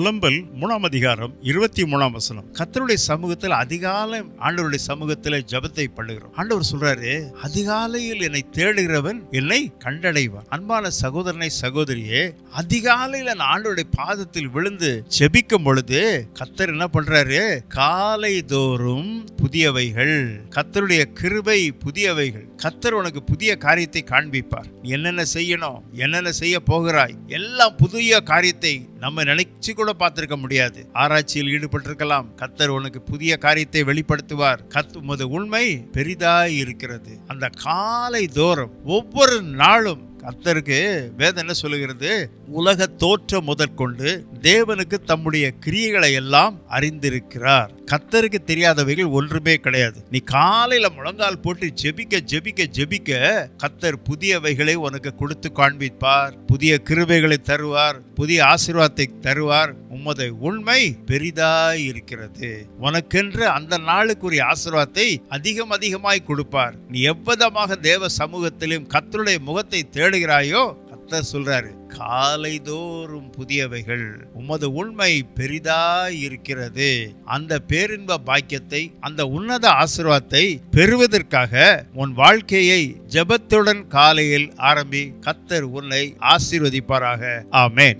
புலம்பல் மூணாம் அதிகாரம் இருபத்தி மூணாம் வசனம். கத்தருடைய சமூகத்தில் அதிகாலை ஆண்டவருடைய சமூகத்தில் ஜெபத்தை பண்ணுகிறோம். ஆண்டவர் சொல்றாரு அதிகாலையில் என்னை தேடுகிறவன் என்னை கண்டடைவான். அன்பான சகோதரனை சகோதரியே அதிகாலையில் நான் ஆண்டவருடைய பாதத்தில் விழுந்து ஜெபிக்கும் பொழுது கத்தர் என்ன பண்றாரு? காலை தோறும் புதியவைகள் கத்தருடைய கிருபை புதியவைகள் கத்தர் உனக்கு புதிய காரியத்தை காண்பிப்பார். என்னென்ன செய்யணும் என்னென்ன செய்ய போகிறாய் எல்லாம் புதிய காரியத்தை நம்ம நினைச்சு கூட பார்த்திருக்க முடியாது. ஆராய்ச்சியில் ஈடுபட்டிருக்கலாம். கத்தர் உனக்கு புதிய காரியத்தை வெளிப்படுத்துவார். கத்து உமது உண்மை பெரிதாய் இருக்கிறது அந்த காலை தோறும் ஒவ்வொரு நாளும் கர்த்தருக்கு வேதம் என்ன சொல்லுகிறது? உலக தோற்றம் முதற்கொண்டு தேவனுக்கு தம்முடைய கிரியைகளை எல்லாம் அறிந்திருக்கிறார். கத்தருக்கு தெரியாதவைகள் ஒன்றுமே கிடையாது. நீ காலையில முழங்கால் போட்டு ஜெபிக்க ஜெபிக்க ஜெபிக்க கத்தர் புதியவைகளை உனக்கு கொடுத்து காண்பிப்பார். புதிய கிருபைகளை தருவார். புதிய ஆசீர்வாதத்தை தருவார். உமது உண்மை பெரிதாய் இருக்கிறது. உனக்கென்று அந்த நாளுக்குரிய ஆசீர்வாதத்தை அதிகம் அதிகமாய் கொடுப்பார். நீ எவ்விதமாக தேவ சமூகத்திலும் கத்தருடைய முகத்தை தேடுகிறாயோ கர்த்தர் சொல்றாரு காலைதோறும் புதியவைகள் உமது உண்மை பெரிதாய் இருக்கிறது அந்த பேரின்ப பாக்கியத்தை அந்த உன்னத ஆசிர்வாதத்தை பெறுவதற்காக உன் வாழ்க்கையை ஜெபத்துடன் காலையில் ஆரம்பி கத்தர் உன்னை ஆசீர்வதிப்பாராக. ஆமேன்.